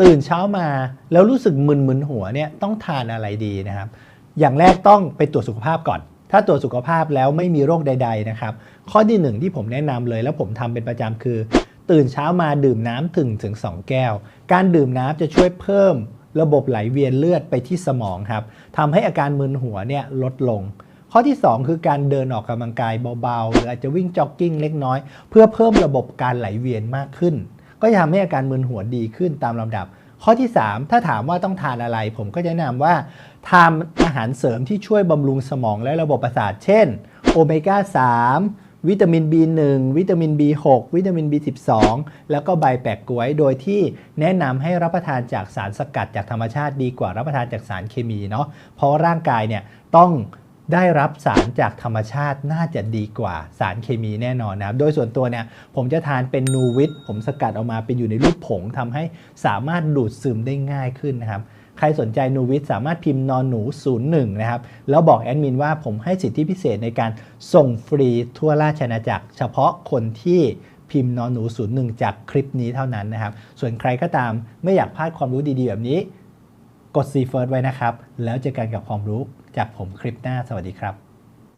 ตื่นเช้ามาแล้วรู้สึกมึนๆหัวเนี่ยต้องทานอะไรดีนะครับ อย่างแรกต้องไปตรวจสุขภาพก่อน ถ้าตรวจสุขภาพแล้วไม่มีโรคใด ๆ นะครับ ข้อที่หนึ่งที่ผมแนะนำเลยแล้วผมทำเป็นประจำคือ ตื่นเช้ามาดื่มน้ำถึงถึง 2 แก้ว การดื่มน้ำจะช่วยเพิ่มระบบไหลเวียนเลือดไปที่สมองครับทำให้อาการมึนหัวเนี่ยลดลง ข้อที่ 2 คือการเดินออกกำลังกายเบาๆ หรืออาจจะวิ่งจ็อกกิ้งเล็กน้อย เพื่อเพิ่มระบบการไหลเวียนมากขึ้น ก็จะทำให้อาการมึนหัวดีขึ้นตามลำดับ ข้อที่ 3 ถ้าถามว่าต้องทานอะไร ผมก็จะแนะนำว่าทานอาหารเสริมที่ช่วยบำรุงสมองและระบบประสาท เช่นโอเมก้า 3วิตามิน B1 วิตามิน B6 วิตามิน B12 แล้วก็ใบแปะกล้วย โดยที่แนะนำให้รับประทานจากสารสกัดจากธรรมชาติดีกว่ารับประทานจากสารเคมีเนาะ เพราะร่างกายเนี่ยต้อง ได้รับสารจากธรรมชาติน่าจะดีกว่าสารเคมีแน่นอนนะครับ โดยส่วนตัวเนี่ยผมจะทานเป็นนูวิตผมสกัดออกมาเป็นอยู่ในรูปผงทำให้สามารถดูดซึมได้ง่ายขึ้นนะครับ ใครสนใจนูวิทสามารถพิมพ์นอนหนู 01 นะครับ แล้วบอกแอดมินว่าผมให้สิทธิพิเศษในการส่งฟรีทั่วราชอาณาจักร เฉพาะคนที่พิมพ์นอนหนู 01 จากคลิปนี้เท่านั้นนะครับ ส่วนใครก็ตามไม่อยากพลาดความรู้ดีๆแบบนี้ กด C First ไว้นะครับ แล้วเจอกันกับความรู้จากผมคลิปหน้าสวัสดีครับ